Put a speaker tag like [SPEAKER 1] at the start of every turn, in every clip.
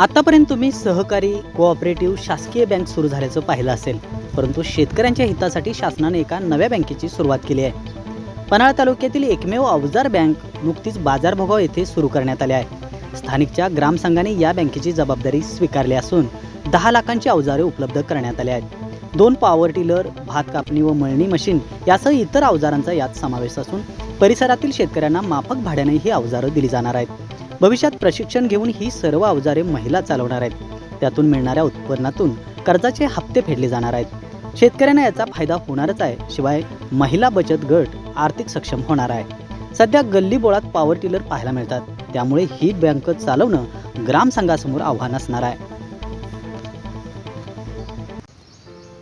[SPEAKER 1] आतापर्यंत तुम्ही सहकारी कोऑपरेटिव्ह शासकीय बँक सुरू झाल्याचं पाहिलं असेल. परंतु शेतकऱ्यांच्या हितासाठी शासनाने एका नव्या बँकेची सुरुवात केली आहे. पन्हाळा तालुक्यातील एकमेव अवजार बँक नुकतीच बाजारभोगाव येथे सुरू करण्यात आली आहे. स्थानिकच्या ग्रामसंघाने या बँकेची जबाबदारी स्वीकारली असून दहा लाखांची अवजारे उपलब्ध करण्यात आली आहेत. दोन पॉवर टिलर भात कापणी व मळणी मशीन यासह इतर अवजारांचा यात समावेश असून परिसरातील शेतकऱ्यांना माफक भाड्याने ही अवजारं दिली जाणार आहेत. भविष्यात प्रशिक्षण घेऊन ही सर्व अवजारे महिला चालवणार आहेत. त्यातून मिळणाऱ्या उत्पन्नातून कर्जाचे हप्ते फेडले जाणार आहेत. शेतकऱ्यांना याचा फायदा होणारच आहे. शिवाय महिला बचत गट आर्थिक सक्षम होणार आहे. सध्या गल्ली बोळात पॉवर टिलर पाहायला मिळतात. त्यामुळे ही बँक चालवणं ग्रामसंघासमोर आव्हान असणार आहे.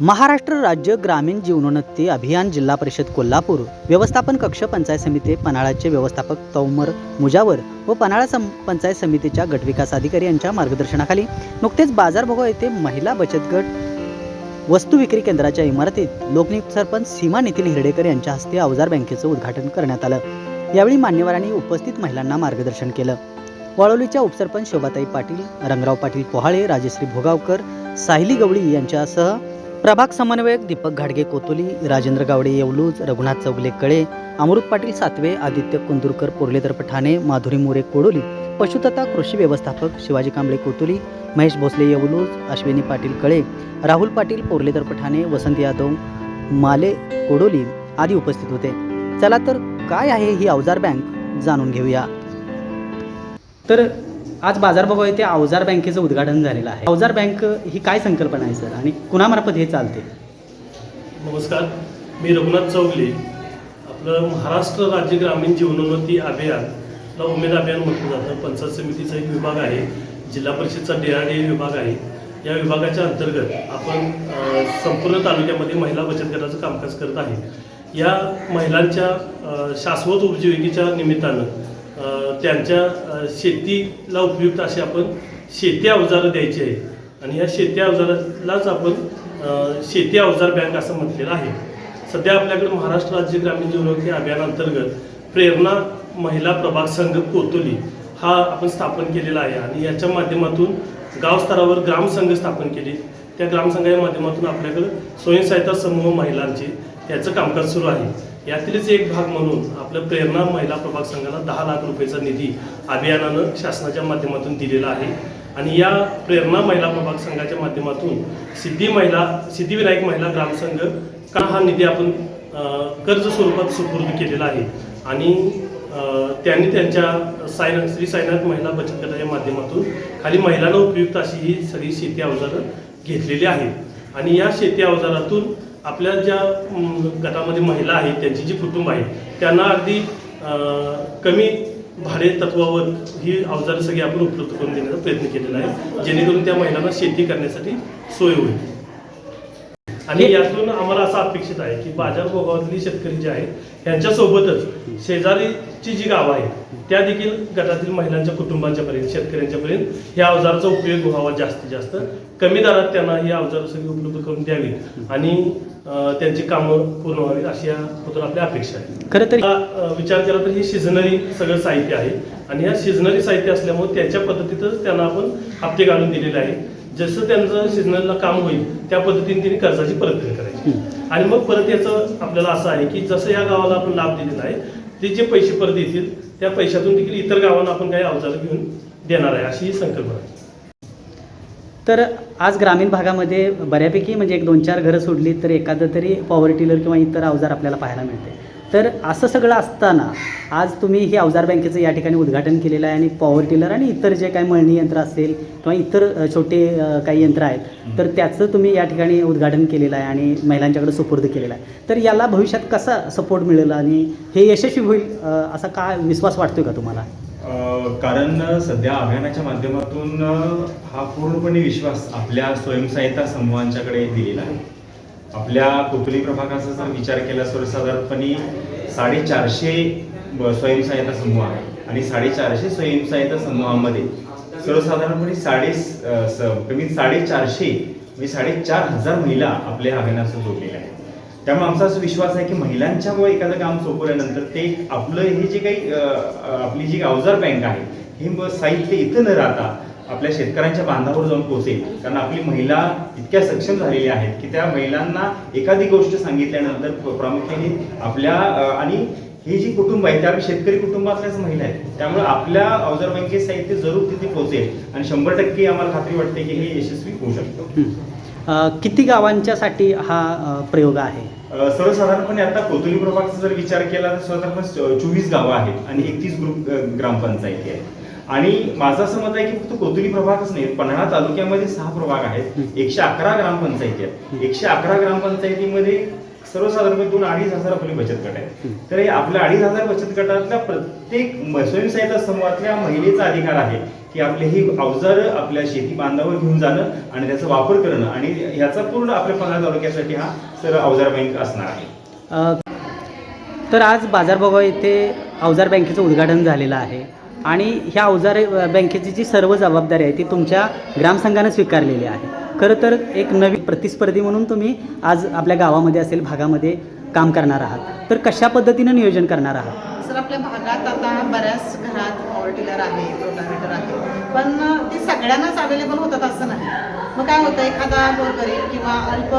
[SPEAKER 1] महाराष्ट्र राज्य ग्रामीण जीवनोन्नती अभियान जिल्हा परिषद कोल्हापूर व्यवस्थापन कक्ष पंचायत समिती पन्हाळाचे व्यवस्थापक तौमर मुजावर व पन्हाळा सम पंचायत समितीच्या गटविकास अधिकारी यांच्या मार्गदर्शनाखाली नुकतेच बाजारभोगाव येथे महिला बचत गट वस्तू विक्री केंद्राच्या इमारतीत लोकनियुक्त सरपंच सीमा नितीन हिरडेकर यांच्या हस्ते अवजार बँकेचं उद्घाटन करण्यात आलं. यावेळी मान्यवरांनी उपस्थित महिलांना मार्गदर्शन केलं. वाळोलीच्या उपसरपंच शोभाताई पाटील रंगराव पाटील पोहाळे राजश्री भोगावकर साहिली गवळी यांच्यासह प्रभाग समन्वयक दीपक घाडगे कोतोली राजेंद्र गावडे येवलूज रघुनाथ चौगले कळे अमृत पाटील सातवे आदित्य कुंदुरकर पोर्लेदर ठाणे माधुरी मोरे कोडोली पशुतता कृषी व्यवस्थापक शिवाजी कांबळे कोतोली महेश भोसले येवलूज अश्विनी पाटील कळे राहुल पाटील पोर्लेदर ठाणे वसंत यादव माले कोडोली आदी उपस्थित होते. चला तर काय आहे ही अवजार बँक जाणून घेऊया. तर आज बाजारभाव येथे अवजार बँकेचं उद्घाटन झालेलं आहे. अवजार बँक ही काय संकल्पना आहे सर? आणि कुणामार्फत हे चालते?
[SPEAKER 2] नमस्कार मी रघुनाथ चौगले. आपलं महाराष्ट्र राज्य ग्रामीण जीवनोन्नती अभियानला उमेद अभियान म्हटलं जातं. पंचायत समितीचा एक विभाग आहे जिल्हा परिषदचा डी आर डी विभाग आहे. या विभागाच्या अंतर्गत आपण संपूर्ण तालुक्यामध्ये महिला बचत गटाचं कामकाज करत आहे. या महिलांच्या शाश्वत उपजीविकेच्या निमित्तानं त्यांच्या शेतीला उपयुक्त असे आपण शेती अवजारं द्यायची आहे आणि या शेती अवजारालाच आपण शेती अवजार बँक असं म्हटलेलं आहे. सध्या आपल्याकडे महाराष्ट्र राज्य ग्रामीण जीवनोन्नती अभियानांतर्गत प्रेरणा महिला प्रभाग संघ कोतोली हा आपण स्थापन केलेला आहे. आणि याच्या माध्यमातून गावस्तरावर ग्रामसंघ स्थापन केले. त्या ग्रामसंघाच्या माध्यमातून आपल्याकडं स्वयंसहायता समूह महिलांचे याचं कामकाज सुरू आहे. यातीलच एक भाग म्हणून आपलं प्रेरणा महिला प्रभाग संघाला दहा लाख रुपयेचा निधी अभियानानं शासनाच्या माध्यमातून दिलेला आहे. आणि या प्रेरणा महिला प्रभाग संघाच्या माध्यमातून सिद्धी महिला सिद्धिविनायक महिला ग्रामसंघ का हा निधी आपण कर्ज स्वरूपात सुपूर्द केलेला आहे. आणि त्यांनी त्यांच्या सायन श्री साईनाथ महिला बचत गटाच्या माध्यमातून खाली महिलांना उपयुक्त अशी ही सगळी शेती अवजारं घेतलेली आहेत. आणि या शेती अवजारातून आपल्या ज्या गटामध्ये महिला आहेत त्यांची जी कुटुंब आहे त्यांना अगदी कमी भाडे तत्वावर ही अवजारं सगळी आपण उपलब्ध करून देण्याचा प्रयत्न केलेला आहे. जेणेकरून त्या महिलांना शेती करण्यासाठी सोय होईल. आणि यातून आम्हाला असं अपेक्षित आहे की बाजारभोगातली शेतकरी जे आहेत यांच्यासोबतच शेजारीची जी गावं आहेत त्या देखील गटातील महिलांच्या कुटुंबांच्या पर्यंत शेतकऱ्यांच्या पर्यंत या अवजाराचा उपयोग व्हावा जास्तीत जास्त. कमी दरात त्यांना ही अवजारं सगळी उपलब्ध करून द्यावी आणि त्यांची कामं पूर्ण व्हावीत अशी याबद्दल आपल्या अपेक्षा आहे.
[SPEAKER 1] खरं तर
[SPEAKER 2] विचार केला तर हे शिजनरी सगळं साहित्य आहे आणि या शिजनरी साहित्य असल्यामुळे त्याच्या पद्धतीतच त्यांना आपण हप्ते घालून दिलेले आहे. जसं त्यांचं शिजनरीला काम होईल त्या पद्धतीने त्यांनी कर्जाची परतफेड करायची. आणि मग परत याचं आपल्याला असं आहे की जसं या गावाला आपण लाभ दिलेला आहे ते जे पैसे परत येतील त्या पैशातून देखील इतर गावांना आपण काही अवजारं घेऊन देणार आहे अशी ही संकल्पना आहे.
[SPEAKER 1] तर आज ग्रामीण भागामध्ये बऱ्यापैकी म्हणजे एक दोन चार घरं सोडली तर एखादं तरी पॉवर टिलर किंवा इतर अवजार आपल्याला पाहायला मिळते. तर असं सगळं असताना आज तुम्ही ही अवजार बँकेचं या ठिकाणी उद्घाटन केलेलं आहे आणि पॉवर टिलर आणि इतर जे काही मळणी यंत्र असेल किंवा इतर छोटे काही यंत्र आहेत तर त्याचं तुम्ही या ठिकाणी उद्घाटन केलेलं आहे आणि महिलांच्याकडे सुपूर्द केलेला आहे. तर याला भविष्यात कसा सपोर्ट मिळेल आणि हे यशस्वी होईल असा काय विश्वास वाटतोय का तुम्हाला?
[SPEAKER 3] कारण सध्या अभियानाच्या माध्यमातून हा पूर्णपणे विश्वास आपल्या स्वयंसहायता समूहांच्याकडे दिलेला आहे. आपल्या कोथळी प्रभागाचा जर विचार केला सर्वसाधारणपणे साडेचारशे स्वयंसहायता समूह आहे. आणि साडेचारशे स्वयंसहायता समूहामध्ये सर्वसाधारणपणे साडे अ, कमीत साडेचारशे म्हणजे साडेचार हजार महिला आपल्या अभियानाशी जोडलेल्या आहेत. त्यामुळे आमचा असा विश्वास आहे की महिलांच्यामुळे एखादं काम सोपवल्यानंतर ते आपलं हे जे काही आपली जी अवजार बँक आहे हे साहित्य इथं न राहता आपल्या शेतकऱ्यांच्या बांधावर जाऊन पोहोचेल. कारण आपली महिला इतक्या सक्षम झालेल्या आहेत की त्या महिलांना एखादी गोष्ट सांगितल्यानंतर प्र- प्रामुख्याने आपल्या आणि ही जी कुटुंब आहे त्या शेतकरी कुटुंबातल्याच महिला आहेत. त्यामुळे आपल्या अवजार बँकेत साहित्य जरूर तिथे पोहोचेल. आणि शंभर टक्के आम्हाला खात्री वाटते की हे यशस्वी होऊ शकतो.
[SPEAKER 1] किती गावांच्यासाठी हा प्रयोग आहे?
[SPEAKER 3] सर्वसाधारणपणे आता कोतुली प्रभागचा जर विचार केला तर सर्वसाधारण चोवीस गावं आहेत आणि एकतीस ग्रुप ग्रामपंचायती आहेत. आणि माझं असं मत आहे की फक्त कोतुली प्रभागच नाही पन्हाळा तालुक्यामध्ये सहा प्रभाग आहेत. एकशे अकरा ग्रामपंचायती आहेत. एकशे अकरा ग्रामपंचायतीमध्ये सर्वसाधारणपणे दोन अडीच हजार आपले बचत गट आहेत. तर हे आपल्या अडीच हजार बचत गटातल्या प्रत्येक स्वयंसहायता समूहातल्या महिलेचा अधिकार आहे की आपले ही अवजार आपल्या शेती बांधावर घेऊन जाणं आणि त्याचा वापर करणं. आणि ह्याचा पूर्ण आपल्या पन्हाळा तालुक्यासाठी हा सर अवजार बँक असणार आहे.
[SPEAKER 1] तर आज बाजारभावा येथे अवजार बँकेचं उद्घाटन झालेलं आहे. आणि ह्या अवजारे बँकेची जी सर्व जबाबदारी आहे ती तुमच्या ग्रामसंघानं स्वीकारलेली आहे. खरं तर एक नवी प्रतिस्पर्धी म्हणून तुम्ही आज आपल्या गावामध्ये असेल भागामध्ये काम करणार आहात. तर कशा पद्धतीनं नियोजन करणार आहात?
[SPEAKER 4] सर आपल्या भागात आता बऱ्याच घरात पॉवर टिलर आहे रोटावेटर आहे. पण ते सगळ्यांनाच अवेलेबल होतात असं नाही. मग काय होतं एखादा गोरगरीब किंवा अल्प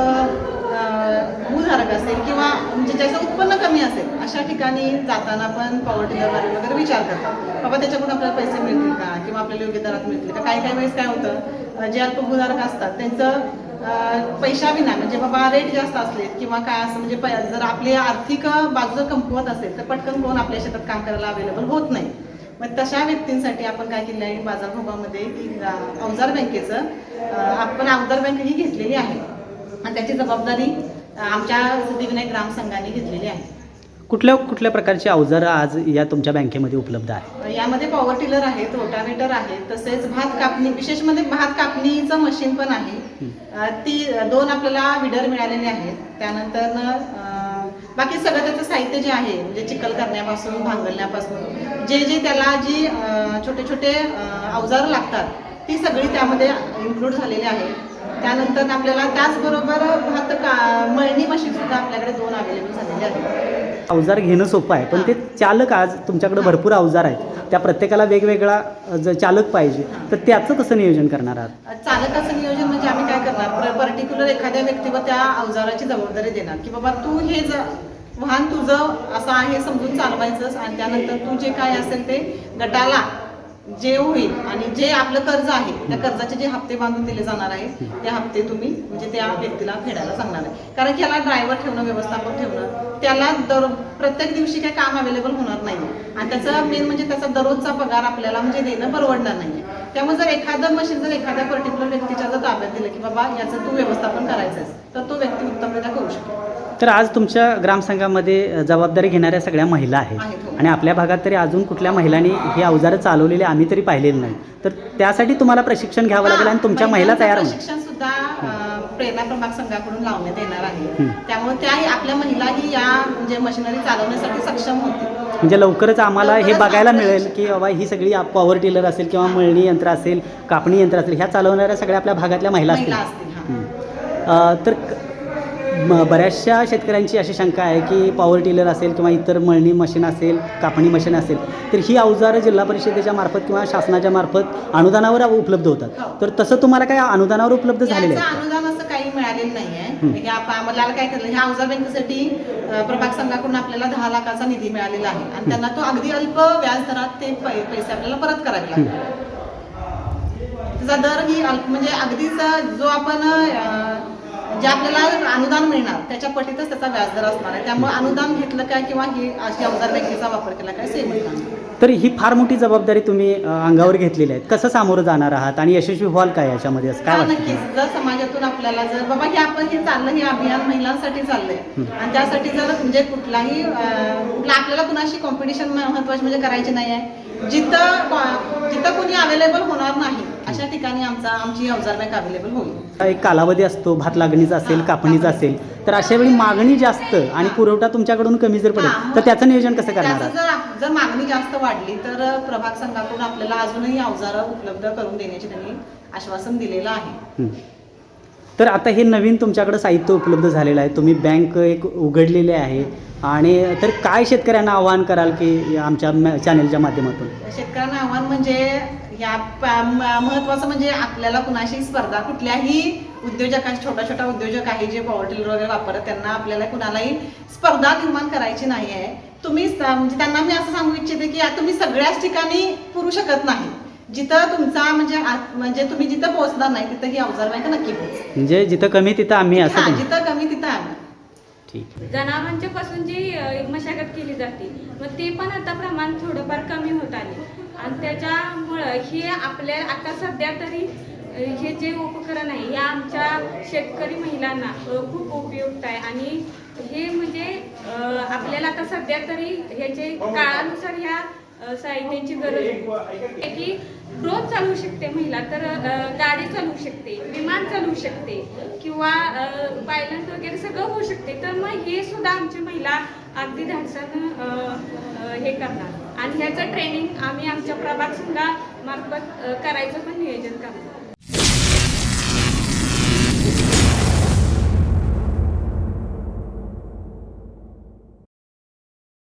[SPEAKER 4] भूधारक असेल किंवा म्हणजे ज्याचं उत्पन्न कमी असेल अशा ठिकाणी जाताना पण पॉवर टिलरवाले वगैरे विचार करतात. बाबा त्याच्याकडून आपल्याला पैसे मिळतील का? किंवा आपल्याला योग्य दरात मिळतील का? काही काही वेळेस काय होतं जे अल्पभूधारक असतात त्यांचं पैशाविना म्हणजे बाबा रेट जास्त असले किंवा काय असं म्हणजे जर आपली आर्थिक बाजू जर कमकुवत असेल तर पटकन कोण आपल्या शेतात काम करायला अवेलेबल होत नाही. मग तशा व्यक्तींसाठी आपण काय केलं आहे बाजारभावामध्ये की अवजार बँकेचं आपण अवजार बँक ही घेतलेली आहे. आणि त्याची जबाबदारी आमच्या सिद्धिविनायक ग्राम संघाने घेतलेली आहे.
[SPEAKER 1] कुठल्या कुठल्या प्रकारची अवजारं आज या तुमच्या बँकेमध्ये उपलब्ध आहे
[SPEAKER 4] यामध्ये पॉवर टिलर आहेत रोटावेटर आहे तसेच भात कापणी विशेष म्हणजे भात कापणीचं मशीन पण आहे. अं, ती दोन आपल्याला विडर मिळालेले आहेत. त्यानंतर अं, बाकी सगळं त्याचं साहित्य जे आहे म्हणजे चिखल करण्यापासून भांगलण्यापासून जे जे त्याला जी अं, छोटे छोटे अं, अवजारं लागतात ती सगळी त्यामध्ये इन्क्लूड झालेली आहे. त्यानंतर आपल्याला त्याचबरोबर भात का मळणी मशीन सुद्धा आपल्याकडे दोन अवेलेबल झालेले आहेत.
[SPEAKER 1] अवजार घेणं सोपं आहे पण ते चालक आज तुमच्याकडे भरपूर अवजार आहेत. त्या प्रत्येकाला वेगवेगळा चालक पाहिजे. तर त्याचं कसं नियोजन करणार आहात?
[SPEAKER 4] चालकाचं नियोजन म्हणजे आम्ही काय करणार? पर्टिक्युलर एखाद्या व्यक्तीवर त्या अवजाराची जबाबदारी देणार. की बाबा तू हे ज वाहन तुझं असं आहे समजून चालवायचंच आणि त्यानंतर तू जे काय असेल ते गटाला जे होईल आणि जे आपलं कर्ज आहे त्या कर्जाचे जे हप्ते बांधून दिले जाणार आहेत ते हप्ते तुम्ही म्हणजे त्या व्यक्तीला फेडायला सांगणार आहे. कारण की याला ड्रायव्हर ठेवणं व्यवस्थापक ठेवणं त्याला दर प्रत्येक दिवशी काही काम अवेलेबल होणार नाही आणि त्याचा मेन म्हणजे त्याचा दररोजचा पगार आपल्याला म्हणजे देणं परवडणार नाही त्यामुळे जर एखादं मशीन जर एखाद्या पर्टिक्युलर व्यक्तीच्या जर ताब्यात दिलं की बाबा याचं तू व्यवस्थापन करायचं तर तो व्यक्ती उत्तमरित्या करू शकतो
[SPEAKER 1] तर आज तुमच्या ग्रामसंघामध्ये जबाबदारी घेणाऱ्या सगळ्या महिला आहेत.
[SPEAKER 4] हो.
[SPEAKER 1] आणि आपल्या भागात तरी अजून कुठल्या महिलांनी ही अवजारं चालवलेली आम्ही तरी पाहिलेली नाही. तर त्यासाठी तुम्हाला प्रशिक्षण घ्यावं लागेल आणि तुमच्या महिला तयार होणार.
[SPEAKER 4] प्रशिक्षण सुद्धा अं, प्रेरणा प्रभाग संघाकडून लावण्यात येणार आहे. त्यामुळे त्याही आपल्या महिलाही या म्हणजे मशिनरी चालवण्यासाठी सक्षम होतील
[SPEAKER 1] म्हणजे लवकरच आम्हाला हे बघायला मिळेल. की बाबा ही सगळी पॉवर टिलर असेल किंवा मळणी यंत्र असेल कापणी यंत्र असेल ह्या चालवणाऱ्या सगळ्या आपल्या भागातल्या महिला असतील तर म- बऱ्याचशा शेतकऱ्यांची अशी शंका आहे की पॉवर टिलर असेल किंवा इतर मळणी मशीन असेल कापणी मशीन असेल तर ही अवजारं जिल्हा परिषदेच्या मार्फत किंवा शासनाच्या मार्फत अनुदानावर उपलब्ध होतात.
[SPEAKER 4] हो.
[SPEAKER 1] तर तसं तुम्हाला काय अनुदानावर उपलब्ध झालेले
[SPEAKER 4] याचं
[SPEAKER 1] आहे?
[SPEAKER 4] अनुदान असं काही मिळालेलं नाहीये.
[SPEAKER 1] हं.
[SPEAKER 4] हे आप- आम्हाला काय केलं ह्या अवजार बँकेसाठी अं, प्रभाग संघाकडून आपल्याला दहा लाखाचा निधी मिळालेला आहे. आणि त्यांना तो अगदी अल्प व्याज दरात ते पै- पैसे आपल्याला परत करावे लागतात. त्याचा दर ही अल्प म्हणजे अगदीच जो आपण अं, जे आपल्याला अनुदान मिळणार त्याच्या पटीतच त्याचा व्याजदर असणार आहे. त्यामुळे अनुदान घेतलं काय किंवा ही अशी अवजार बँकेचा वापर केला काय सेम
[SPEAKER 1] तर ही फार मोठी जबाबदारी तुम्ही अ, अंगावर घेतलेली आहे. कसं सामोरं जाणार आहात आणि यशस्वी व्हाल काय याच्यामध्ये? असं काय
[SPEAKER 4] नक्कीच? जर समाजातून आपल्याला जर बाबा हे आपण हे चाललं हे अभियान महिलांसाठी चाललंय. आणि त्यासाठी जर म्हणजे कुठलाही अं, कुठला आपल्याला कुणाशी कॉम्पिटिशन महत्वाची म्हणजे करायची नाही आहे जिथं जिथं कोणी अवेलेबल होणार नाही अशा ठिकाणी आमचा आमची अवजार बँक अवेलेबल होईल
[SPEAKER 1] एक कालावधी असतो भात लागणीचा असेल कापणीचा
[SPEAKER 4] कापणी.
[SPEAKER 1] असेल तर अशा वेळी मागणी जास्त आणि पुरवठा तुमच्याकडून कमी जर पडेल तर त्याचं नियोजन कसं करणार
[SPEAKER 4] त्याचं जर जर मागणी जास्त वाढली तर प्रभाग संघाकडून आपल्याला अजूनही अवजारं उपलब्ध करून देण्याचे त्यांनी आश्वासन दिलेलं आहे.
[SPEAKER 1] तर आता हे नवीन तुमच्याकडे साहित्य उपलब्ध झालेलं आहे. तुम्ही बँक एक उघडलेली आहे. आणि तर काय शेतकऱ्यांना आवाहन कराल की आमच्या म- चॅनेलच्या माध्यमातून?
[SPEAKER 4] शेतकऱ्यांना आव्हान म्हणजे या प- म- महत्त्वाचं म्हणजे आपल्याला कुणाशी स्पर्धा कुठल्याही उद्योजकांशी छोटा छोटा उद्योजक आहे जे पॉवर टिलर वगैरे वापरत त्यांना आपल्याला कुणालाही स्पर्धा निर्माण करायची नाही आहे. तुम्ही स- म्हणजे त्यांना मी असं सांगू इच्छिते की आ- तुम्ही सगळ्याच ठिकाणी पुरू शकत नाही. जिथं तुमचा म्हणजे आत- म्हणजे तुम्ही जिथं पोहोचणार नाही तिथं ही अवजार बँक नक्की पोहोच.
[SPEAKER 1] म्हणजे जिथं कमी तिथं आम्ही असं
[SPEAKER 4] हा
[SPEAKER 1] तुम-
[SPEAKER 4] जिथं कमी तिथं आम्ही.
[SPEAKER 1] ठीक
[SPEAKER 5] जनावरांच्या पासून जी अ, मशागत केली जाते मग ते पण आता प्रमाण थोडंफार कमी होत आले. आणि त्याच्यामुळं हे आपल्या आता सध्या तरी अ, हे जे उपकरण आहे हे आमच्या शेतकरी महिलांना अ, खूप उपयुक्त आहे. आणि हे म्हणजे अ, आपल्याला आता सध्या तरी ह्याचे काळानुसार ह्या साहित्यांची गरज आहे की ग्रोथ चालवू शकते महिला तर गाडी चालवू शकते विमान चालवू शकते किंवा पायलट वगैरे सगळं होऊ शकते. तर मग हे सुद्धा आमच्या महिला अगदी धाडसानं हे करतात. आणि ह्याचं ट्रेनिंग आम्ही आमच्या प्रभाग सुद्धा मार्फत करायचं पण नियोजन करतो